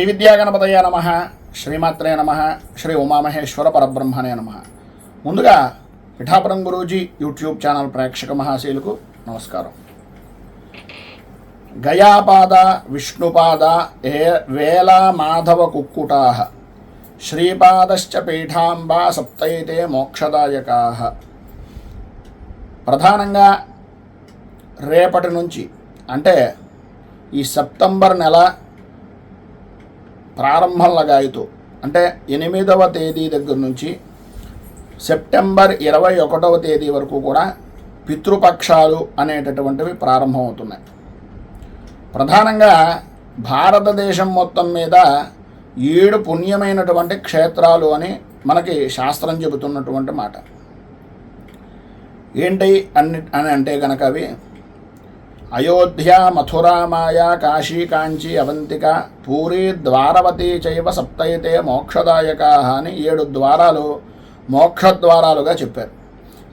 శ్రీ విద్యాగణపతయ నమ శ్రీమాత్రే నమ శ్రీ ఉమామహేశ్వర పరబ్రహ్మణే నమ. ముందుగా పిఠాపురం గురూజీ యూట్యూబ్ ఛానల్ ప్రేక్షక మహాశీలకు నమస్కారం. గయాపాద విష్ణుపాద ఏ వేల మాధవ కుక్కుటా శ్రీపాదశ్చ పీఠాంబా సప్తైతే మోక్షదాయకా. ప్రధానంగా రేపటి నుంచి అంటే ఈ సెప్టెంబర్ నెల ప్రారంభం లగాయితూ అంటే ఎనిమిదవ తేదీ దగ్గర నుంచి సెప్టెంబర్ ఇరవై ఒకటవ తేదీ వరకు కూడా పితృపక్షాలు అనేటటువంటివి ప్రారంభమవుతున్నాయి. ప్రధానంగా భారతదేశం మొత్తం మీద ఏడు పుణ్యమైనటువంటి క్షేత్రాలు అని మనకి శాస్త్రం చెబుతున్నటువంటి మాట. ఏంటి అన్ని అని అంటే కనుక అవి అయోధ్య మథురామాయ కాశీ కాంచీ అవంతిక పూరి ద్వారవతి చైవ సప్తైతే మోక్షదాయక అని ఏడు ద్వారాలు మోక్షద్వారాలుగా చెప్పారు.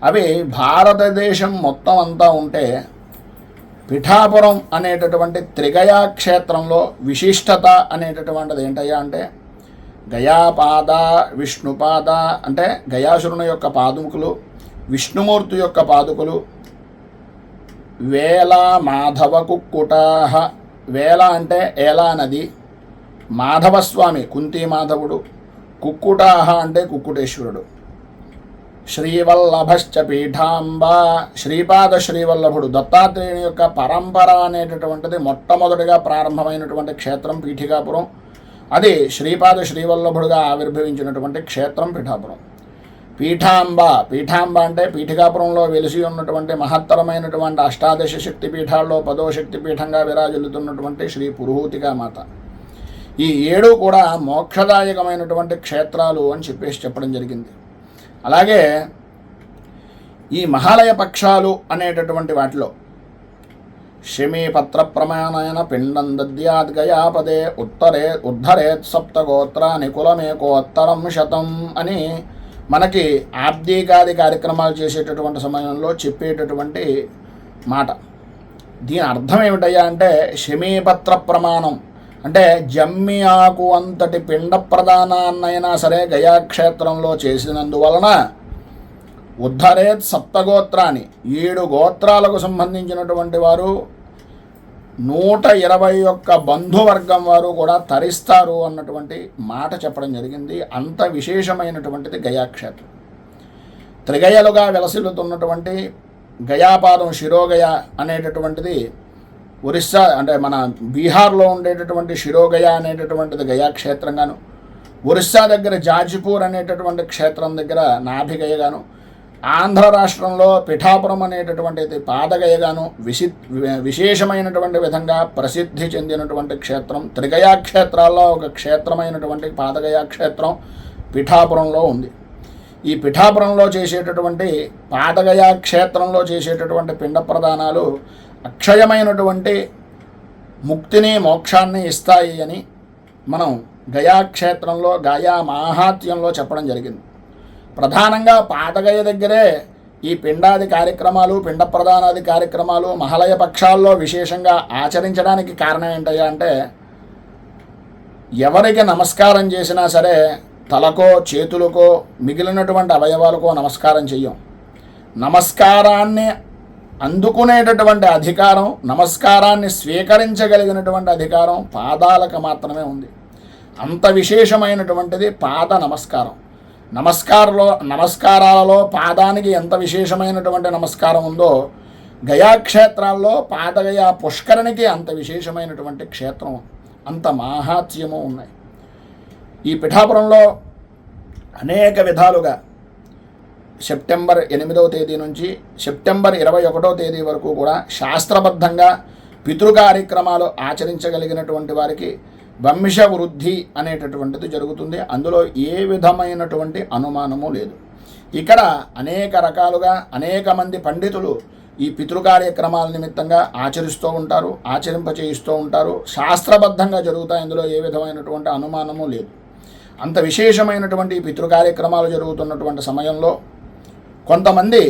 అవి భారతదేశం మొత్తం అంతా ఉంటే పిఠాపురం అనేటటువంటి త్రిగయా క్షేత్రంలో విశిష్టత అనేటటువంటిది ఏంటయ్యా అంటే గయాపాద విష్ణుపాద అంటే గయాసురుని యొక్క పాదుకులు విష్ణుమూర్తి యొక్క పాదుకులు వేలా మాధవ కుక్కుటాహ వేల అంటే ఏలా నది. మాధవస్వామి కుంతి మాధవుడు. కుక్కుటాహ అంటే కుక్కుటేశ్వరుడు. శ్రీవల్లభశ్చ పీఠాంబ. శ్రీపాద శ్రీవల్లభుడు. దత్తాత్రేయుని యొక్క పరంపర అనేటటువంటిది మొట్టమొదటిగా ప్రారంభమైనటువంటి క్షేత్రం పీఠికాపురం. అది శ్రీపాద శ్రీవల్లభుడుగా ఆవిర్భవించినటువంటి క్షేత్రం పీఠాపురం. పీఠాంబ. పీఠాంబ అంటే పీఠికాపురంలో వెలిసి ఉన్నటువంటి మహత్తరమైనటువంటి అష్టాదశ శక్తి పీఠాల్లో పదో శక్తి పీఠంగా విరాజిల్లుతున్నటువంటి శ్రీ పురుహూతికా మాత. ఈ ఏడు కూడా మోక్షదాయకమైనటువంటి క్షేత్రాలు అని చెప్పేసి చెప్పడం జరిగింది. అలాగే ఈ మహాలయ పక్షాలు అనేటటువంటి వాటిలో శమీపత్ర ప్రమాణాయన పిండం దద్యాద్ గయాపదే ఉత్తరే ఉద్ధరేత్ సప్తగోత్రాని కులమేకోత్తరం శతం అని మనకి ఆబ్దీకాది కార్యక్రమాలు చేసేటటువంటి సమయంలో చెప్పేటటువంటి మాట. దీని అర్థం ఏమిటయ్యా అంటే శమీపత్ర ప్రమాణం. అంటే జమ్మి ఆకు అంతటి పిండ ప్రదానాన్నైనా సరే గయాక్షేత్రంలో చేసినందువలన ఉద్ధరేత్ సప్తగోత్రాన్ని ఏడు గోత్రాలకు సంబంధించినటువంటి వారు నూట ఇరవై ఒక్క బంధువర్గం వారు కూడా తరిస్తారు అన్నటువంటి మాట చెప్పడం జరిగింది. అంత విశేషమైనటువంటిది గయాక్షేత్రం త్రిగయలుగా వెలసిల్లుతున్నటువంటి గయాపాదం శిరోగయ అనేటటువంటిది ఒరిస్సా అంటే మన బీహార్లో ఉండేటటువంటి శిరోగయ అనేటటువంటిది గయా క్షేత్రంగాను ఒరిస్సా దగ్గర జాజిపూర్ అనేటటువంటి క్షేత్రం దగ్గర నాభిగయగాను ఆంధ్ర రాష్ట్రంలో పిఠాపురం అనేటటువంటిది పాదగయగాను విసి విశేషమైనటువంటి విధంగా ప్రసిద్ధి చెందినటువంటి క్షేత్రం త్రిగయా క్షేత్రాల్లో ఒక క్షేత్రమైనటువంటి పాదగయా క్షేత్రం పిఠాపురంలో ఉంది. ఈ పిఠాపురంలో చేసేటటువంటి పాదగయా క్షేత్రంలో చేసేటటువంటి పిండ ప్రదానాలు అక్షయమైనటువంటి ముక్తిని మోక్షాన్ని ఇస్తాయి అని మనం గయాక్షేత్రంలో గయా మాహాత్యంలో చెప్పడం జరిగింది. ప్రధానంగా పాతగయ దగ్గరే ఈ పిండాది కార్యక్రమాలు పిండ ప్రధానాది కార్యక్రమాలు మహలయ పక్షాల్లో విశేషంగా ఆచరించడానికి కారణం ఏంటయ్యా అంటే ఎవరికి నమస్కారం చేసినా సరే తలకో చేతులకో మిగిలినటువంటి అవయవాలకో నమస్కారం చెయ్యం. నమస్కారాన్ని అందుకునేటటువంటి అధికారం నమస్కారాన్ని స్వీకరించగలిగినటువంటి అధికారం పాదాలకు మాత్రమే ఉంది. అంత విశేషమైనటువంటిది పాద నమస్కారం. నమస్కారంలో నమస్కారాలలో పాదానికి ఎంత విశేషమైనటువంటి నమస్కారం ఉందో గయాక్షేత్రాల్లో పాదగయ పుష్కరణికి అంత విశేషమైనటువంటి క్షేత్రం అంత మాహాత్యము ఉన్నాయి. ఈ పిఠాపురంలో అనేక విధాలుగా సెప్టెంబర్ ఎనిమిదవ తేదీ నుంచి సెప్టెంబర్ ఇరవై ఒకటో తేదీ వరకు కూడా శాస్త్రబద్ధంగా పితృ కార్యక్రమాలు ఆచరించగలిగినటువంటి వారికి వంశ వృద్ధి అనేటటువంటిది జరుగుతుంది. అందులో ఏ విధమైనటువంటి అనుమానము లేదు. ఇక్కడ అనేక రకాలుగా అనేక మంది పండితులు ఈ పితృ కార్యక్రమాల నిమిత్తంగా ఆచరిస్తూ ఉంటారు ఆచరింపచేయిస్తూ ఉంటారు. శాస్త్రబద్ధంగా జరుగుతాయి. ఇందులో ఏ విధమైనటువంటి అనుమానము లేదు. అంత విశేషమైనటువంటి ఈ పితృ కార్యక్రమాలు జరుగుతున్నటువంటి సమయంలో కొంతమంది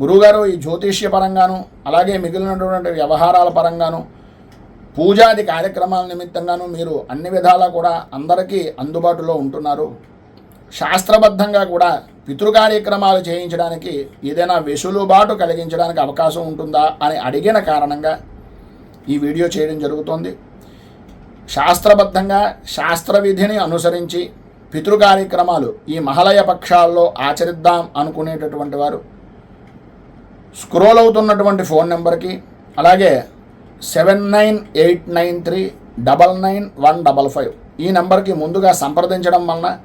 గురువుగారు ఈ జ్యోతిష్య పరంగాను అలాగే మిగిలినటువంటి వ్యవహారాల పరంగాను పూజాది కార్యక్రమాల నిమిత్తంగాను మీరు అన్ని విధాలా కూడా అందరికీ అందుబాటులో ఉంటున్నారు. శాస్త్రబద్ధంగా కూడా పితృ కార్యక్రమాలు చేయించడానికి ఏదైనా వెసులుబాటు కలిగించడానికి అవకాశం ఉంటుందా అని అడిగిన కారణంగా ఈ వీడియో చేయడం జరుగుతోంది. శాస్త్రబద్ధంగా శాస్త్ర విధిని అనుసరించి పితృ కార్యక్రమాలు ఈ మహలయ పక్షాల్లో ఆచరిద్దాం అనుకునేటటువంటి వారు స్క్రోల్ అవుతున్నటువంటి ఫోన్ నెంబర్కి అలాగే seven nine eight nine three double nine one double five ఈ నెంబర్కి ముందుగా సంప్రదించడం వలన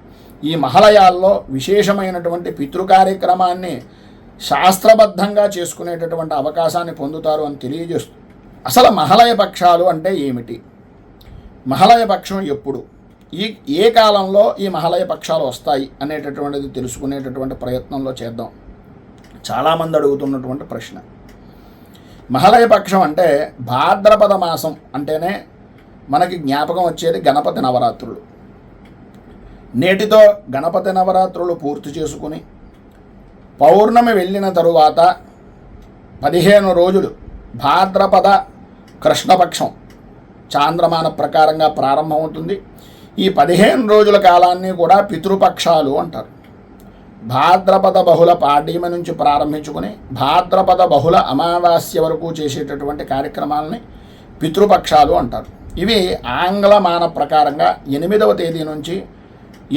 ఈ మహాలయాల్లో విశేషమైనటువంటి పితృ కార్యక్రమాన్ని శాస్త్రబద్ధంగా చేసుకునేటటువంటి అవకాశాన్ని పొందుతారు అని తెలియజేస్తూ అసలు మహలయ పక్షాలు అంటే ఏమిటి? మహలయ పక్షం ఎప్పుడు? ఈ ఏ కాలంలో ఈ మహలయ పక్షాలు వస్తాయి అనేటటువంటిది తెలుసుకునేటటువంటి ప్రయత్నంలో చేద్దాం. చాలామంది అడుగుతున్నటువంటి ప్రశ్న. మహలయపక్షం అంటే భాద్రపద మాసం అంటేనే మనకి జ్ఞాపకం వచ్చేది గణపతి నవరాత్రులు. నేటితో గణపతి నవరాత్రులు పూర్తి చేసుకుని పౌర్ణమి వెళ్ళిన తరువాత పదిహేను రోజులు భాద్రపద కృష్ణపక్షం చాంద్రమాన ప్రకారంగా ప్రారంభమవుతుంది. ఈ పదిహేను రోజుల కాలాన్ని కూడా పితృపక్షాలు అంటారు. భాద్రపద బహుళ పాడ్యమ నుంచి ప్రారంభించుకుని భాద్రపద బహుళ అమావాస్య వరకు చేసేటటువంటి కార్యక్రమాలని పితృపక్షాలు అంటారు. ఇవి ఆంగ్ల మాన ప్రకారంగా ఎనిమిదవ తేదీ నుంచి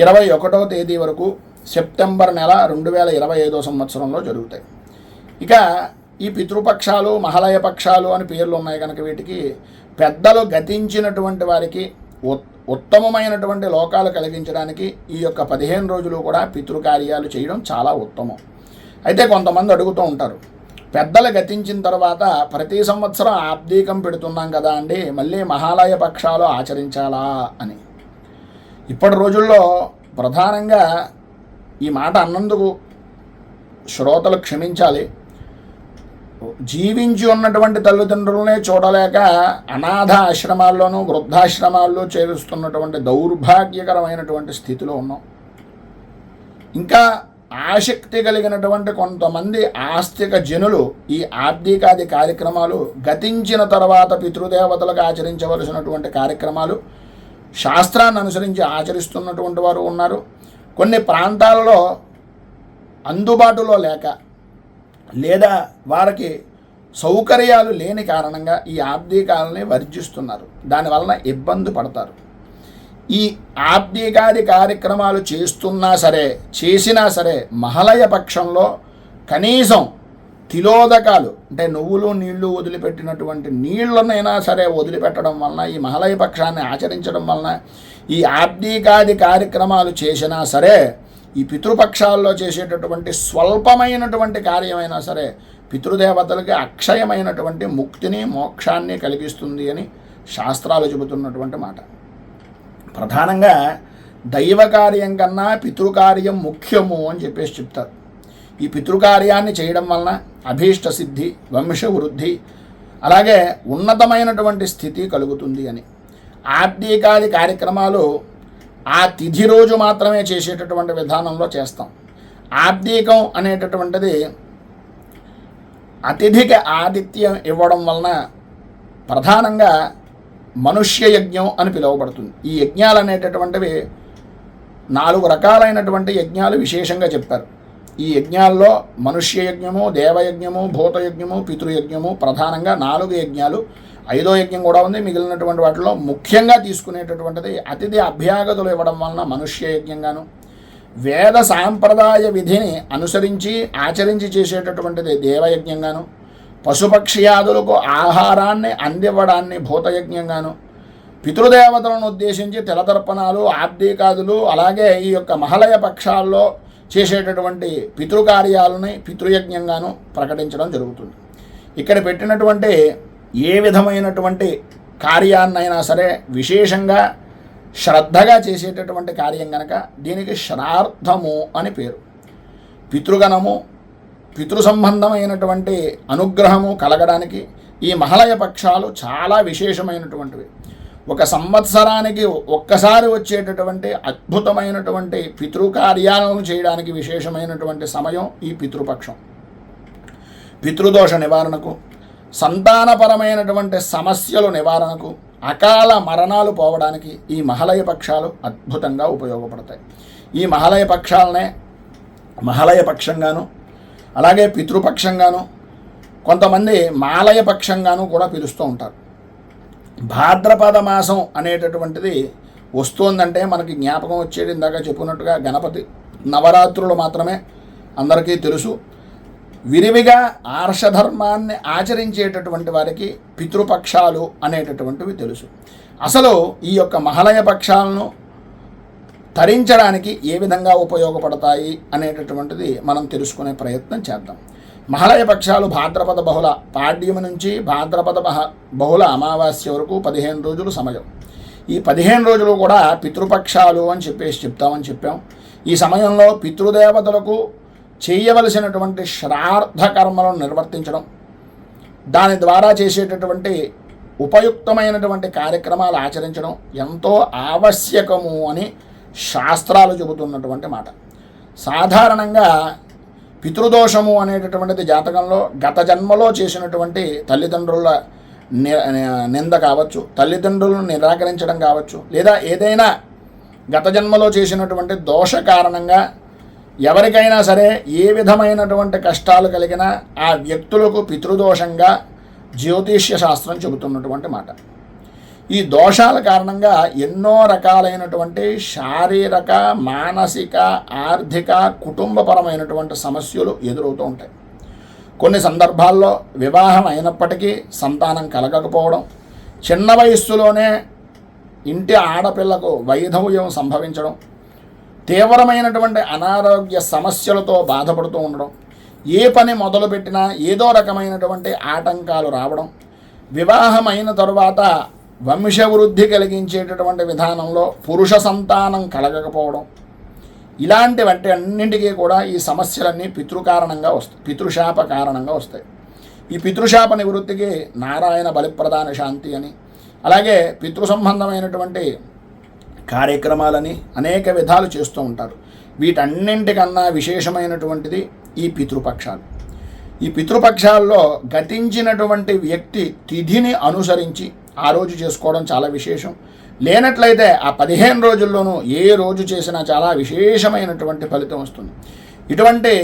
ఇరవై ఒకటవ తేదీ వరకు సెప్టెంబర్ నెల రెండు వేల ఇరవై ఐదో సంవత్సరంలో జరుగుతాయి. ఇక ఈ పితృపక్షాలు మహాలయ పక్షాలు అని పేర్లు ఉన్నాయి కనుక వీటికి పెద్దలు గతించినటువంటి వారికి ఉత్తమమైనటువంటి లోకాలు కలిగించడానికి ఈ యొక్క పదిహేను రోజులు కూడా పితృకార్యాలు చేయడం చాలా ఉత్తమం. అయితే కొంతమంది అడుగుతూ ఉంటారు పెద్దలు గతించిన తర్వాత ప్రతి సంవత్సరం ఆబ్దీకం పెడుతున్నాం కదా అండి మళ్ళీ మహాలయ పక్షాలు ఆచరించాలా అని. ఇప్పటి రోజుల్లో ప్రధానంగా ఈ మాట అన్నందుకు శ్రోతలు క్షమించాలి జీవించి ఉన్నటువంటి తల్లిదండ్రులనే చూడలేక అనాథ ఆశ్రమాల్లోనూ వృద్ధాశ్రమాల్లో చేరుస్తున్నటువంటి దౌర్భాగ్యకరమైనటువంటి స్థితిలో ఉన్నాం. ఇంకా ఆసక్తి కలిగినటువంటి కొంతమంది ఆస్తిక జనులు ఈ ఆర్థికాది కార్యక్రమాలు గతించిన తర్వాత పితృదేవతలకు ఆచరించవలసినటువంటి కార్యక్రమాలు శాస్త్రాన్ని అనుసరించి ఆచరిస్తున్నటువంటి వారు ఉన్నారు. కొన్ని ప్రాంతాలలో అందుబాటులో లేక లేదా వారికి సౌకర్యాలు లేని కారణంగా ఈ ఆర్థికాలని వర్జిస్తున్నారు. దానివలన ఇబ్బంది పడతారు. ఈ ఆర్థికాది కార్యక్రమాలు చేస్తున్నా సరే చేసినా సరే మహలయ పక్షంలో కనీసం తిలోదకాలు అంటే నువ్వులు నీళ్ళు వదిలిపెట్టినటువంటి నీళ్ళనైనా సరే వదిలిపెట్టడం వలన ఈ మహలయ పక్షాన్ని ఆచరించడం వలన ఈ ఆర్థికాది కార్యక్రమాలు చేసినా సరే ఈ పితృపక్షాల్లో చేసేటటువంటి స్వల్పమైనటువంటి కార్యమైనా సరే పితృదేవతలకి అక్షయమైనటువంటి ముక్తిని మోక్షాన్ని కలిగిస్తుంది అని శాస్త్రాలు చెబుతున్నటువంటి మాట. ప్రధానంగా దైవకార్యం కన్నా పితృకార్యం ముఖ్యము అని చెప్పేసి చెప్తారు. ఈ పితృకార్యాన్ని చేయడం వలన అభీష్ట సిద్ధి వంశ వృద్ధి అలాగే ఉన్నతమైనటువంటి స్థితి కలుగుతుంది అని. ఆర్థికాది కార్యక్రమాలు ఆ తిథి రోజు మాత్రమే చేసేటటువంటి విధానంలో చేస్తాం. ఆర్థికం అనేటటువంటిది అతిథికి ఆతిథ్యం ఇవ్వడం వలన ప్రధానంగా మనుష్య యజ్ఞం అని పిలువబడుతుంది. ఈ యజ్ఞాలు అనేటటువంటివి నాలుగు రకాలైనటువంటి యజ్ఞాలు విశేషంగా చెప్పారు ఈ యజ్ఞాల్లో మనుష్య యజ్ఞము దేవయజ్ఞము భూతయజ్ఞము పితృయజ్ఞము ప్రధానంగా నాలుగు యజ్ఞాలు ఐదో యజ్ఞం కూడా ఉంది. మిగిలినటువంటి వాటిలో ముఖ్యంగా తీసుకునేటటువంటిది అతిథి అభ్యాగతులు ఇవ్వడం వలన మనుష్య యజ్ఞంగాను వేద సాంప్రదాయ విధిని అనుసరించి ఆచరించి చేసేటటువంటిది దేవయజ్ఞంగాను పశుపక్ష్యాదులకు ఆహారాన్ని అందివ్వడాన్ని భూతయజ్ఞంగాను పితృదేవతలను ఉద్దేశించి తెలతర్పణాలు ఆబ్దీకాదులు అలాగే ఈ యొక్క మహలయ పక్షాల్లో చేసేటటువంటి పితృకార్యాలని పితృయజ్ఞంగాను ప్రకటించడం జరుగుతుంది. ఇక్కడ పెట్టినటువంటి ఏ విధమైనటువంటి కార్యాన్నైనా సరే విశేషంగా శ్రద్ధగా చేసేటటువంటి కార్యం కనుక దీనికి శ్రార్థము అని పేరు. పితృగణము పితృ సంబంధమైనటువంటి అనుగ్రహము కలగడానికి ఈ మహలయ పక్షాలు చాలా విశేషమైనటువంటివి. ఒక సంవత్సరానికి ఒక్కసారి వచ్చేటటువంటి అద్భుతమైనటువంటి పితృకార్యాలను చేయడానికి విశేషమైనటువంటి సమయం ఈ పితృపక్షం. పితృదోష నివారణకు సంతానపరమైనటువంటి సమస్యలు నివారణకు అకాల మరణాలు పోవడానికి ఈ మహలయ పక్షాలు అద్భుతంగా ఉపయోగపడతాయి. ఈ మహలయ పక్షాలనే మహలయ పక్షంగాను అలాగే పితృపక్షంగాను కొంతమంది మాలయ పక్షంగాను కూడా పిలుస్తూ ఉంటారు. భాద్రపద మాసం అనేటటువంటిది వస్తోందంటే మనకి జ్ఞాపకం వచ్చేది ఇందాక చెప్పుకున్నట్టుగా గణపతి నవరాత్రులు మాత్రమే అందరికీ తెలుసు. విరివిగా ఆర్షధర్మాన్ని ఆచరించేటటువంటి వారికి పితృపక్షాలు అనేటటువంటివి తెలుసు. అసలు ఈ యొక్క మహలయ పక్షాలను తరించడానికి ఏ విధంగా ఉపయోగపడతాయి అనేటటువంటిది మనం తెలుసుకునే ప్రయత్నం చేద్దాం. మహలయ పక్షాలు భాద్రపద బహుళ పాడ్యము నుంచి భాద్రపద మహ బహుళ అమావాస్య వరకు పదిహేను రోజులు సమయం. ఈ పదిహేను రోజులు కూడా పితృపక్షాలు అని చెప్పేసి చెప్తామని చెప్పాం. ఈ సమయంలో పితృదేవతలకు చేయవలసినటువంటి శ్రార్థ కర్మలను నిర్వర్తించడం దాని ద్వారా చేసేటటువంటి ఉపయుక్తమైనటువంటి కార్యక్రమాలు ఆచరించడం ఎంతో ఆవశ్యకము అని శాస్త్రాలు చెబుతున్నటువంటి మాట. సాధారణంగా పితృదోషము అనేటటువంటిది జాతకంలో గత జన్మలో చేసినటువంటి తల్లిదండ్రుల నింద కావచ్చు తల్లిదండ్రులను నిరాకరించడం కావచ్చు లేదా ఏదైనా గత జన్మలో చేసినటువంటి దోష కారణంగా ఎవరికైనా సరే ఏ విధమైనటువంటి కష్టాలు కలిగినా ఆ వ్యక్తులకు పితృదోషంగా జ్యోతిష్య శాస్త్రం చెబుతున్నటువంటి మాట. ఈ దోషాల కారణంగా ఎన్నో రకాలైనటువంటి శారీరక మానసిక ఆర్థిక కుటుంబపరమైనటువంటి సమస్యలు ఎదురవుతూ ఉంటాయి. కొన్ని సందర్భాల్లో వివాహం అయినప్పటికీ సంతానం కలగకపోవడం చిన్న వయస్సులోనే ఇంటి ఆడపిల్లకు వైధవ్యం సంభవించడం తీవ్రమైనటువంటి అనారోగ్య సమస్యలతో బాధపడుతూ ఉండడం ఏ పని మొదలుపెట్టినా ఏదో రకమైనటువంటి ఆటంకాలు రావడం వివాహమైన తరువాత వంశవృద్ధి కలిగించేటటువంటి విధానంలో పురుష సంతానం కలగకపోవడం ఇలాంటి వంటి అన్నింటికీ కూడా ఈ సమస్యలన్నీ పితృకారణంగా వస్తాయి పితృశాప కారణంగా వస్తాయి. ఈ పితృశాప నివృత్తికి నారాయణ బలిప్రదాన శాంతి అని అలాగే పితృ సంబంధమైనటువంటి కార్యక్రమాలని అనేక విధాలు చేస్తూ ఉంటారు. వీటన్నింటికన్నా విశేషమైనటువంటిది ఈ పితృపక్షాలు. ఈ పితృపక్షాల్లో గతించినటువంటి వ్యక్తి తిథిని అనుసరించి ఆ రోజు చేసుకోవడం చాలా విశేషం. లేనట్లయితే ఆ పదిహేను రోజుల్లోనూ ఏ రోజు చేసినా చాలా విశేషమైనటువంటి ఫలితం వస్తుంది. ఇటువంటి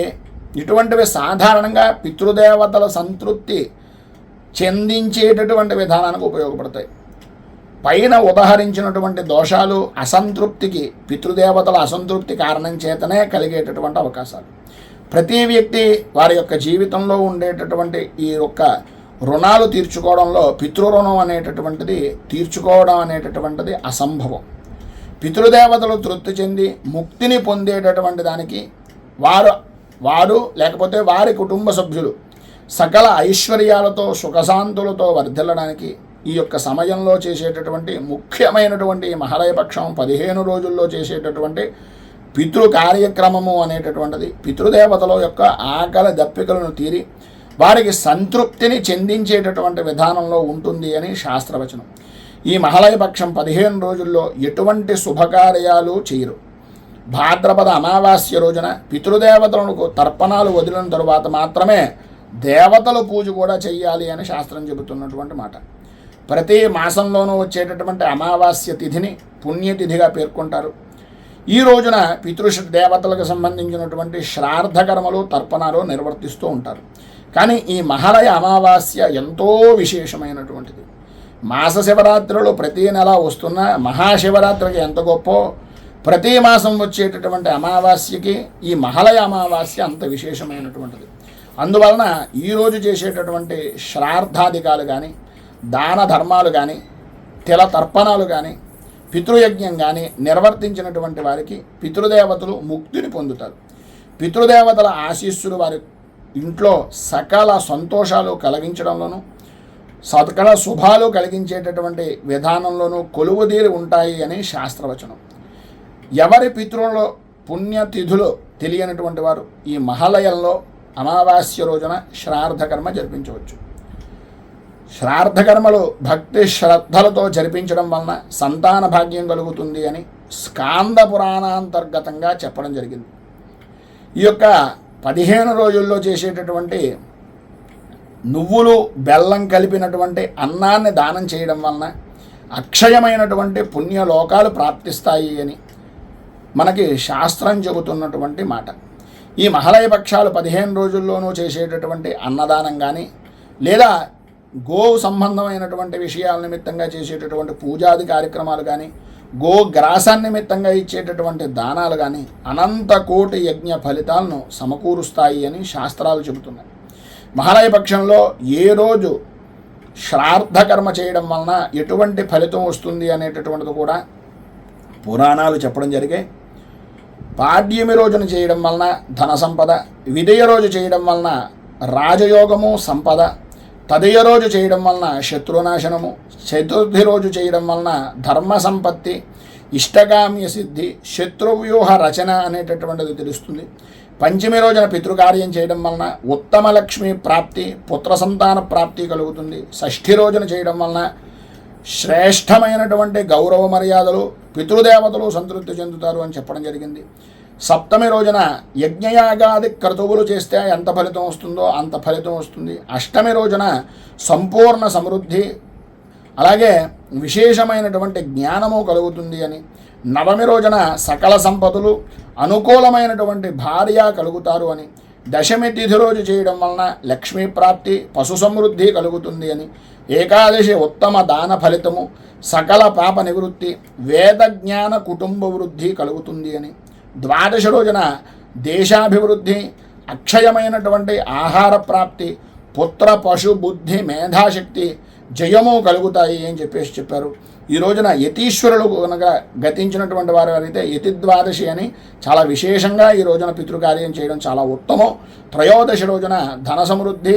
ఇటువంటివి సాధారణంగా పితృదేవతల సంతృప్తి చెందించేటటువంటి విధానానికి ఉపయోగపడతాయి. పైన ఉదహరించినటువంటి దోషాలు అసంతృప్తికి పితృదేవతల అసంతృప్తి కారణం చేతనే కలిగేటటువంటి అవకాశాలు. ప్రతి వ్యక్తి వారి యొక్క జీవితంలో ఉండేటటువంటి ఈ యొక్క రుణాలు తీర్చుకోవడంలో పితృరుణం అనేటటువంటిది తీర్చుకోవడం అనేటటువంటిది అసంభవం. పితృదేవతలు తృప్తి చెంది ముక్తిని పొందేటటువంటి దానికి వారు వారు లేకపోతే వారి కుటుంబ సభ్యులు సకల ఐశ్వర్యాలతో సుఖశాంతులతో వర్ధిల్లడానికి ఈ యొక్క సమయంలో చేసేటటువంటి ముఖ్యమైనటువంటి మహాలయపక్షం పదిహేను రోజుల్లో చేసేటటువంటి పితృ కార్యక్రమము అనేటటువంటిది. పితృదేవతల యొక్క ఆకలి దప్పికలను తీరి వారికి సంతృప్తిని చెందించేటటువంటి విధానంలో ఉంటుంది అని శాస్త్రవచనం. ఈ మహలయపక్షం పదిహేను రోజుల్లో ఎటువంటి శుభకార్యాలు చేయరు. భాద్రపద అమావాస్య రోజున పితృదేవతలకు తర్పణాలు వదిలిన తరువాత మాత్రమే దేవతల పూజ కూడా చేయాలి అని శాస్త్రం చెబుతున్నటువంటి మాట. ప్రతి మాసంలోనూ వచ్చేటటువంటి అమావాస్య తిథిని పుణ్యతిథిగా పేర్కొంటారు. ఈ రోజున పితృష దేవతలకు సంబంధించినటువంటి శ్రాద్ధకర్మలు తర్పణాలు నిర్వర్తిస్తూ ఉంటారు. కానీ ఈ మహాలయ అమావాస్య ఎంతో విశేషమైనటువంటిది. మాస శివరాత్రులు ప్రతి నెల వస్తున్న మహాశివరాత్రికి ఎంత గొప్ప ప్రతి మాసం వచ్చేటటువంటి అమావాస్యకి ఈ మహాలయ అమావాస్య అంత విశేషమైనటువంటిది. అందువలన ఈరోజు చేసేటటువంటి శ్రార్థాధికాలు కానీ దాన ధర్మాలు కానీ తెల తర్పణాలు కానీ పితృయజ్ఞం కానీ నిర్వర్తించినటువంటి వారికి పితృదేవతలు ముక్తిని పొందుతారు. పితృదేవతల ఆశీస్సులు వారి ఇంట్లో సకల సంతోషాలు కలిగించడంలోనూ సకల శుభాలు కలిగించేటటువంటి విధానంలోనూ కొలువుదీరి ఉంటాయి అని శాస్త్రవచనం. ఎవరి పితృలో పుణ్యతిథులు తెలియనటువంటి వారు ఈ మహాలయంలో అమావాస్య రోజున శ్రార్థకర్మ జరిపించవచ్చు. శ్రార్థకర్మలు భక్తి శ్రద్ధలతో జరిపించడం వలన సంతాన భాగ్యం కలుగుతుంది అని స్కాంద పురాణాంతర్గతంగా చెప్పడం జరిగింది. ఈ యొక్క పదిహేను రోజుల్లో చేసేటటువంటి నువ్వులు బెల్లం కలిపినటువంటి అన్నాన్ని దానం చేయడం వలన అక్షయమైనటువంటి పుణ్యలోకాలు ప్రాప్తిస్తాయి అని మనకి శాస్త్రం చెబుతున్నటువంటి మాట. ఈ మహలయ పక్షాలు పదిహేను రోజుల్లోనూ చేసేటటువంటి అన్నదానం కానీ లేదా గోవు సంబంధమైనటువంటి విషయాల నిమిత్తంగా చేసేటటువంటి పూజాది కార్యక్రమాలు కానీ గో గ్రాసాన్ని నిమిత్తంగా ఇచ్చేటటువంటి దానాలు కానీ అనంత కోటి యజ్ఞ ఫలితాలను సమకూరుస్తాయి అని శాస్త్రాలు చెబుతున్నాయి. మహాలయ పక్షంలో ఏ రోజు శ్రార్థకర్మ చేయడం వలన ఎటువంటి ఫలితం వస్తుంది అనేటటువంటిది కూడా పురాణాలు చెప్పడం జరిగాయి పాడ్యమి రోజున చేయడం వలన ధన సంపద విదయ రోజు చేయడం వలన రాజయోగము సంపద తదయ రోజు చేయడం వలన శత్రునాశనము చతుర్థి రోజు చేయడం వలన ధర్మ సంపత్తి ఇష్టగామ్య సిద్ధి శత్రువ్యూహ రచన అనేటటువంటిది తెలుస్తుంది. పంచమి రోజున పితృకార్యం చేయడం వలన ఉత్తమ లక్ష్మి ప్రాప్తి పుత్ర సంతాన ప్రాప్తి కలుగుతుంది. షష్ఠి రోజున చేయడం వలన శ్రేష్టమైనటువంటి గౌరవ మర్యాదలు పితృదేవతలు సంతృప్తి చెందుతారు అని చెప్పడం జరిగింది. సప్తమి రోజున యజ్ఞయాగాది క్రతువులు చేస్తే ఎంత ఫలితం వస్తుందో అంత ఫలితం వస్తుంది. అష్టమి రోజున సంపూర్ణ సమృద్ధి అలాగే విశేషమైనటువంటి జ్ఞానము కలుగుతుంది అని. నవమి రోజున సకల సంపదలు అనుకూలమైనటువంటి భార్య కలుగుతారు అని. దశమి తిథి రోజు చేయడం వలన లక్ష్మీ ప్రాప్తి పశు సమృద్ధి కలుగుతుంది అని. ఏకాదశి ఉత్తమ దాన ఫలితము సకల పాప నివృత్తి వేద జ్ఞాన కుటుంబ వృద్ధి కలుగుతుంది అని. ద్వాదశ రోజున దేశాభివృద్ధి అక్షయమైనటువంటి ఆహార ప్రాప్తి పుత్ర పశు బుద్ధి మేధాశక్తి జయము కలుగుతాయి అని చెప్పేసి చెప్పారు. ఈ రోజున యతీశ్వరులు కనుక గతించినటువంటి వారు అయితే యతి ద్వాదశి అని చాలా విశేషంగా ఈ రోజున పితృకార్యం చేయడం చాలా ఉత్తమం. త్రయోదశి రోజున ధన సమృద్ధి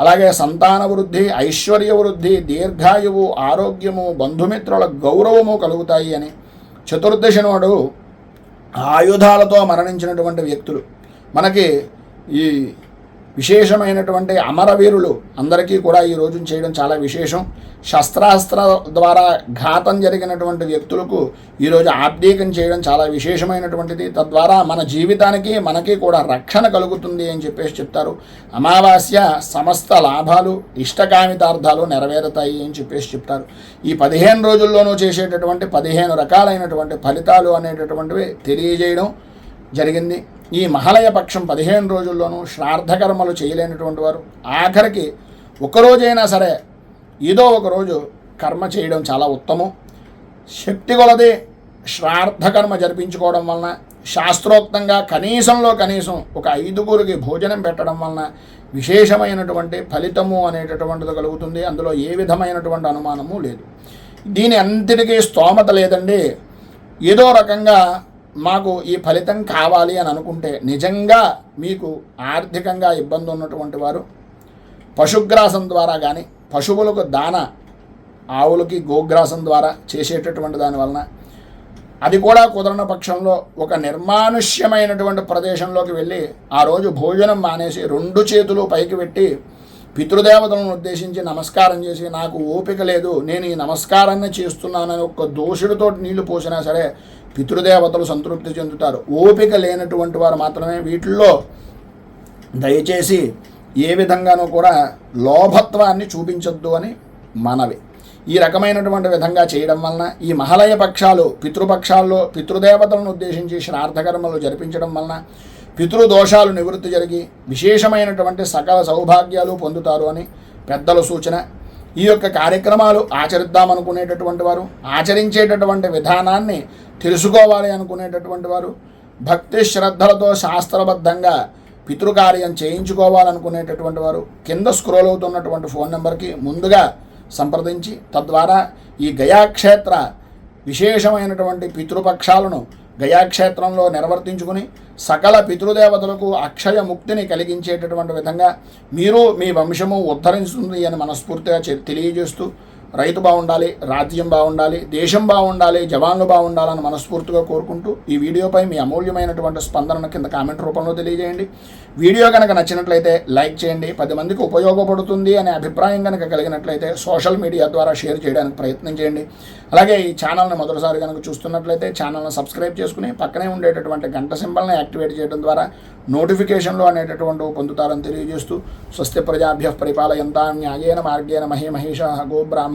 అలాగే సంతాన వృద్ధి ఐశ్వర్య వృద్ధి దీర్ఘాయువు ఆరోగ్యము బంధుమిత్రుల గౌరవము కలుగుతాయి అని. చతుర్దశి నాడు ఆయుధాలతో మరణించినటువంటి వ్యక్తులు. మనకి ఈ విశేషమైనటువంటి అమరవీరులు అందరికీ కూడా ఈ రోజున చేయడం చాలా విశేషం. శస్త్రాస్త్ర ద్వారా ఘాతం జరిగినటువంటి వ్యక్తులకు ఈరోజు ఆబ్దీకం చేయడం చాలా విశేషమైనటువంటిది. తద్వారా మన జీవితానికి మనకి కూడా రక్షణ కలుగుతుంది అని చెప్పేసి చెప్తారు. అమావాస్య సమస్త లాభాలు ఇష్టకామితార్థాలు నెరవేరుతాయి అని చెప్పేసి చెప్తారు. ఈ పదిహేను రోజుల్లోనూ చేసేటటువంటి పదిహేను రకాలైనటువంటి ఫలితాలు అనేటటువంటివి తెలియజేయడం జరిగింది. ఈ మహాలయ పక్షం పదిహేను రోజుల్లోనూ శ్రార్థకర్మలు చేయలేనటువంటి వారు ఆఖరికి ఒకరోజైనా సరే ఏదో ఒకరోజు కర్మ చేయడం చాలా ఉత్తమం. శక్తి కొలది శ్రార్థకర్మ జరిపించుకోవడం వలన శాస్త్రోక్తంగా కనీసంలో కనీసం ఒక ఐదుగురికి భోజనం పెట్టడం వలన విశేషమైనటువంటి ఫలితము అనేటటువంటిది కలుగుతుంది. అందులో ఏ విధమైనటువంటి అనుమానము లేదు. దీని అంతటికీ స్తోమత లేదండి. ఏదో రకంగా మాకు ఈ ఫలితం కావాలి అని అనుకుంటే నిజంగా మీకు ఆర్థికంగా ఇబ్బంది ఉన్నటువంటి వారు పశుగ్రాసం ద్వారా కానీ పశువులకు దాన ఆవులకి గోగ్రాసం ద్వారా చేసేటటువంటి దాని వలన అది కూడా కుదరని పక్షంలో ఒక నిర్మానుష్యమైనటువంటి ప్రదేశంలోకి వెళ్ళి ఆ రోజు భోజనం మానేసి రెండు చేతులు పైకి పెట్టి పితృదేవతలను ఉద్దేశించి నమస్కారం చేసి నాకు ఓపిక లేదు నేను ఈ నమస్కారాన్ని చేస్తున్నానని ఒక దోషుడితో నీళ్ళు పోసినా సరే పితృదేవతలు సంతృప్తి చెందుతారు. ఓపిక లేనటువంటి వారు మాత్రమే వీటిల్లో దయచేసి ఏ విధంగానూ కూడా లోభత్వాన్ని చూపించొద్దు అని మనవి. ఈ రకమైనటువంటి విధంగా చేయడం వలన ఈ మహలయ పక్షాలు పితృపక్షాల్లో పితృదేవతలను ఉద్దేశించి శ్రార్థకర్మలు జరిపించడం వలన పితృదోషాలు నివృత్తి జరిగి విశేషమైనటువంటి సకల సౌభాగ్యాలు పొందుతారు అని పెద్దల సూచన. ఈ యొక్క కార్యక్రమాలు ఆచరిద్దామనుకునేటటువంటి వారు ఆచరించేటటువంటి విధానాన్ని తెలుసుకోవాలి అనుకునేటటువంటి వారు భక్తి శ్రద్ధలతో శాస్త్రబద్ధంగా పితృకార్యం చేయించుకోవాలనుకునేటటువంటి వారు కింద స్క్రోల్ అవుతున్నటువంటి ఫోన్ నెంబర్కి ముందుగా సంప్రదించి తద్వారా ఈ గయాక్షేత్ర విశేషమైనటువంటి పితృపక్షాలను గయాక్షేత్రంలో నిర్వర్తించుకుని సకల పితృదేవతలకు అక్షయ ముక్తిని కలిగించేటటువంటి విధంగా మీరు మీ వంశము ఉద్ధరిస్తుంది అని మనస్ఫూర్తిగా తెలియజేస్తూ రైతు బాగుండాలి రాజ్యం బాగుండాలి దేశం బాగుండాలి జవాన్లు బాగుండాలని మనస్ఫూర్తిగా కోరుకుంటూ ఈ వీడియోపై మీ అమూల్యమైనటువంటి స్పందనను కింద కామెంట్ రూపంలో తెలియజేయండి. వీడియో కనుక నచ్చినట్లయితే లైక్ చేయండి. పది మందికి ఉపయోగపడుతుంది అనే అభిప్రాయం కనుక కలిగినట్లయితే సోషల్ మీడియా ద్వారా షేర్ చేయడానికి ప్రయత్నం చేయండి. అలాగే ఈ ఛానల్ని మొదటిసారి కనుక చూస్తున్నట్లయితే ఛానల్ని సబ్స్క్రైబ్ చేసుకుని పక్కనే ఉండేటటువంటి గంట సింబల్ని యాక్టివేట్ చేయడం ద్వారా నోటిఫికేషన్లు అనేటటువంటి పొందుతారని తెలియజేస్తూ స్వస్తి ప్రజాభ్య పరిపాలయంతా న్యాయేన మార్గేణ మహే మహేష గో